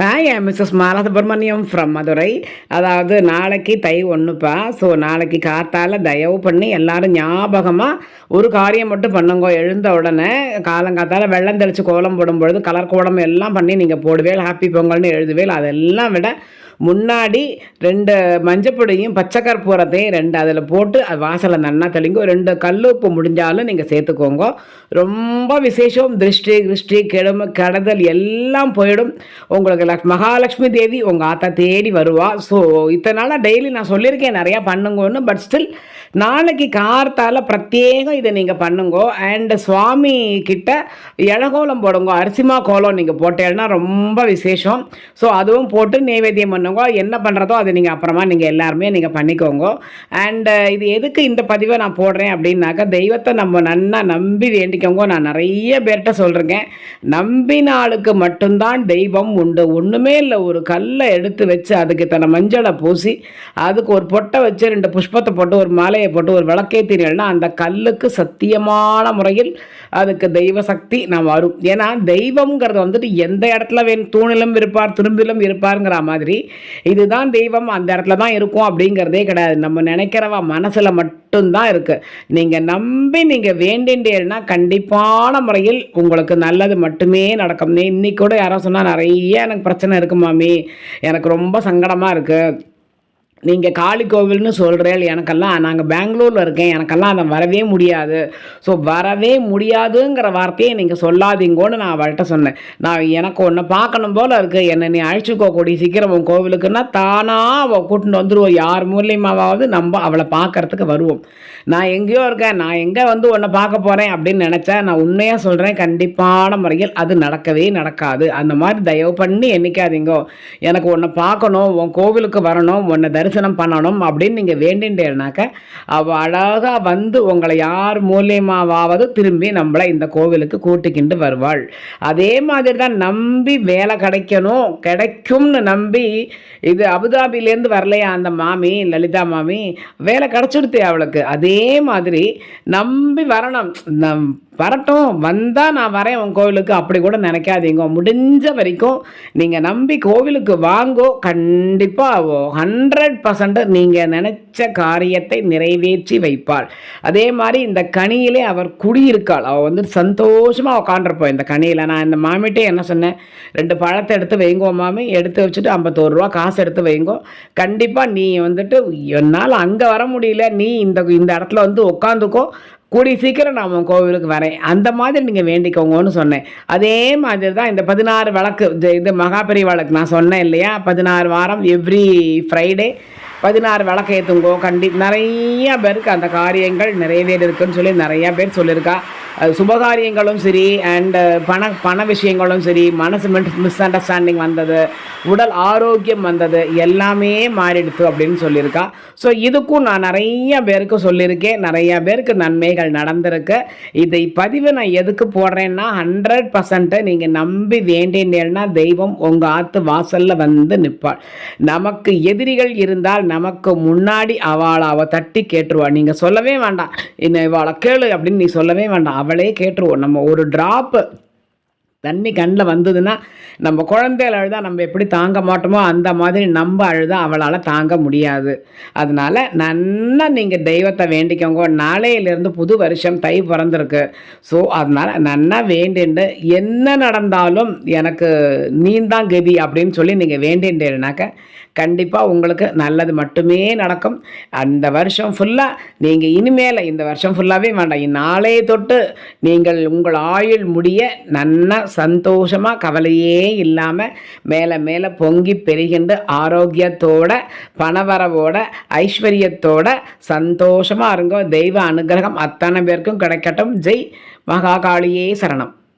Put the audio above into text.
Hi Mrs Mala Subramaniam from Madurai அதாவது நாளைக்கு தை ஒன்றுப்பா so நாளைக்கு காத்தால் தயவு பண்ணி எல்லாரும் ஞாபகமாக ஒரு காரியம் மட்டும் பண்ணுங்க. எழுந்த உடனே காலங்காத்தால் வெள்ளம் தெளித்து கோலம் போடும் பொழுது கலர் கோலம் எல்லாம் பண்ணி நீங்கள் போடுவேல் ஹாப்பி பொங்கல்னு எழுதுவேல் அதெல்லாம் விட முன்னாடி ரெண்டு மஞ்சப்பொடியும் பச்சை கற்பூரத்தையும் ரெண்டு அதில் போட்டு அது வாசலை நன்னா தெளிங்க. ரெண்டு கல் உப்பு முடிஞ்சாலும் நீங்கள் சேர்த்துக்கோங்க. ரொம்ப விசேஷம். திருஷ்டி கிருஷ்டி கெடுமை கடதல் எல்லாம் போயிடும். உங்களுக்கு லக் மகாலட்சுமி தேவி உங்கள் ஆத்தா தேடி வருவா. ஸோ இத்தனை நாளாக டெய்லி நான் சொல்லியிருக்கேன் நிறையா பண்ணுங்கன்னு பட் ஸ்டில் நாளைக்கு கார்த்தால பிரத்யேகம் இதை நீங்கள் பண்ணுங்கோ. அண்ட் சுவாமி கிட்ட இளகோலம் போடுங்க அரிசிமா கோலம் நீங்கள் போட்டேன்னா ரொம்ப விசேஷம். ஸோ அதுவும் போட்டு நைவேத்தியம் பண்ணுங்க. என்ன பண்ணுறதோ அதை நீங்கள் அப்புறமா நீங்கள் எல்லாருமே நீங்கள் பண்ணிக்கோங்க. அண்ட் இது எதுக்கு இந்த பதிவை நான் போடுறேன் அப்படின்னாக்கா தெய்வத்தை நம்ம நன்னா நம்பி வேண்டிக்கோங்க. நான் நிறைய பேர்கிட்ட சொல்கிறேன் நம்பினாளுக்கு மட்டும்தான் தெய்வம் உண்டு. ஒன்றுமே இல்லை. ஒரு கல்லை எடுத்து வச்சு அதுக்கு தன்னை மஞ்சளை பூசி அதுக்கு ஒரு பொட்டை வச்சு ரெண்டு புஷ்பத்தை போட்டு ஒரு மாலையை போட்டு ஒரு விளக்கேத்தினா அந்த கல்லுக்கு சத்தியமான முறையில் அதுக்கு தெய்வ சக்தி நான் வரும். ஏன்னா தெய்வம்ங்கிறது வந்துட்டு எந்த இடத்துல வேணும் தூணிலும் இருப்பார் துரும்பிலும் இருப்பாருங்கிற மாதிரி இதுதான் தெய்வம் அந்த இடத்துல தான் இருக்கும் அப்படிங்கிறதே கிடையாது. நம்ம நினைக்கிறவா மனசில் மட்டும் மட்டும்தான் இருக்குது நீங்கள் நம்பி நீங்கள் வேண்டின்றீங்கன்னா கண்டிப்பான முறையில் உங்களுக்கு நல்லது மட்டுமே நடக்கும். இன்னைக்கு கூட யாரோ சொன்னால் நிறைய எனக்கு பிரச்சனை இருக்கு மாமி. எனக்கு ரொம்ப சங்கடமாக இருக்குது நீங்கள் காளி கோவில்னு சொல்கிறேன் எனக்கெல்லாம் நாங்கள் பெங்களூரில் இருக்கேன். எனக்கெல்லாம் அதை வரவே முடியாது. ஸோ வரவே முடியாதுங்கிற வார்த்தையை நீங்கள் சொல்லாதீங்கன்னு நான் அவள்கிட்ட சொன்னேன். நான் எனக்கு ஒன்று பார்க்கணும் போல் இருக்குது என்னை நீ அழைச்சிக்கோ கூடிய சீக்கிரம் உன் கோவிலுக்குன்னா தானாக அவள் கூட்டின்னு வந்துடுவோம் யார் மூலியமாவது நம்ம அவளை பார்க்கறதுக்கு வருவோம். நான் எங்கேயோ இருக்கேன். நான் எங்கே வந்து உன்னை பார்க்க போகிறேன் அப்படின்னு நினச்சேன் நான் உண்மையாக சொல்கிறேன் கண்டிப்பான முறையில் அது நடக்கவே நடக்காது. அந்த மாதிரி தயவு பண்ணி எண்ணிக்காதீங்கோ. எனக்கு உன்னை பார்க்கணும். உன் கோவிலுக்கு வரணும். உன்னை தரிசனம் பண்ணணும் அப்படின்னு நீங்கள் வேண்டின்றேனாக்க அவள் அழகாக வந்து உங்களை யார் மூலியமாவது திரும்பி நம்மளை இந்த கோவிலுக்கு கூட்டிக்கிண்டு வருவாள். அதே மாதிரி தான் நம்பி வேலை கிடைக்கணும் கிடைக்கும்னு நம்பி இது அபுதாபிலேருந்து வரலையா அந்த மாமி லலிதா மாமி? வேலை கிடச்சிடுத்து அவளுக்கு. அதே மாதிரி நம்பி வரணும். நம் வரட்டும் வந்தால் நான் வரேன் உன் கோவிலுக்கு. அப்படி கூட நினைக்காதீங்க. முடிஞ்ச வரைக்கும் நீங்கள் நம்பி கோவிலுக்கு வாங்கோ. கண்டிப்பாக ஹண்ட்ரட் பர்சன்ட் நீங்கள் நினச்ச காரியத்தை நிறைவேற்றி வைப்பாள். அதே மாதிரி இந்த கனியிலே அவர் குடியிருக்காள். அவள் வந்து சந்தோஷமாக உட்காண்டிருப்போம் இந்த கனியில் நான் இந்த மாமிட்டே என்ன சொன்னேன்? ரெண்டு பழத்தை எடுத்து வைங்கோ மாமி. எடுத்து வச்சுட்டு ஐம்பத்தோரு ரூபா காசு எடுத்து வைங்கோ. கண்டிப்பாக நீ வந்துட்டு என்னால் அங்கே வர முடியல. நீ இந்த இந்த இடத்துல வந்து உட்காந்துக்கோ கூடி சீக்கிரம் நான் உன் கோவிலுக்கு வரேன். அந்த மாதிரி நீங்கள் வேண்டிக்கோங்கன்னு சொன்னேன். அதே மாதிரி தான் இந்த பதினாறு வழக்கு இது- மகாபெரி வழக்கு நான் சொன்னேன் இல்லையா? பதினாறு வாரம் எவ்ரி ஃப்ரைடே பதினாறு வழக்கு ஏற்றுங்கோ கண்டி நிறையா பேருக்கு அந்த காரியங்கள் நிறைவேறிருக்குன்னு சொல்லி நிறையா பேர் சொல்லியிருக்கா. சுபகாரியங்களும் சரி அண்டு uh, பண பண விஷயங்களும் சரி மனசு மிஸ் அண்டர்ஸ்டாண்டிங் வந்தது உடல் ஆரோக்கியம் வந்தது எல்லாமே மாறிடுத்து அப்படின்னு சொல்லியிருக்கா. ஸோ இதுக்கும் நான் நிறைய பேருக்கு சொல்லியிருக்கேன் நிறைய பேருக்கு நன்மைகள் நடந்திருக்கு. இதை பதிவு நான் எதுக்கு போடுறேன்னா ஹண்ட்ரட் பர்சன்ட்டு நீங்கள் நம்பி வேண்டினேன்னா தெய்வம் உங்கள் ஆற்று வாசலில் வந்து நிற்பாள். நமக்கு எதிரிகள் இருந்தால் நமக்கு முன்னாடி அவளை அவள் தட்டி கேட்டுருவாள் நீங்கள் சொல்லவே வேண்டாம். இன்னும் இவளை கேளு அப்படின்னு நீ சொல்லவே வேண்டாம். அவளே கேட்டுருவோம். நம்ம ஒரு ட்ராப்பு தண்ணி கண்ணில் வந்ததுன்னா நம்ம குழந்தைகள் அழுதா நம்ம எப்படி தாங்க மாட்டோமோ அந்த மாதிரி நம்ம அழுதா அவளால் தாங்க முடியாது. அதனால் நன்னா நீங்கள் தெய்வத்தை வேண்டிக்கோங்க. நாளையிலேருந்து புது வருஷம் தை பிறந்திருக்கு. ஸோ அதனால் நன்னா வேண்டிண்டு என்ன நடந்தாலும் எனக்கு நீந்தான் கதி அப்படின்னு சொல்லி நீங்கள் வேண்டின்றேனாக்க கண்டிப்பாக உங்களுக்கு நல்லது மட்டுமே நடக்கும். அந்த வருஷம் ஃபுல்லாக நீங்கள் இனிமேல் இந்த வருஷம் ஃபுல்லாகவே வேண்டாம். இந்நாளைய தொட்டு நீங்கள் உங்கள் ஆயுள் முடிய நன்னா சந்தோஷமாக கவலையே இல்லாமல் மேலே மேலே பொங்கி பெருகின்ற ஆரோக்கியத்தோட பணவரவோட ஐஸ்வர்யத்தோட சந்தோஷமாக இருங்க. தெய்வ அனுகிரகம் அத்தனை பேருக்கும் கிடைக்கட்டும். ஜெய் மகாகாளியே சரணம்.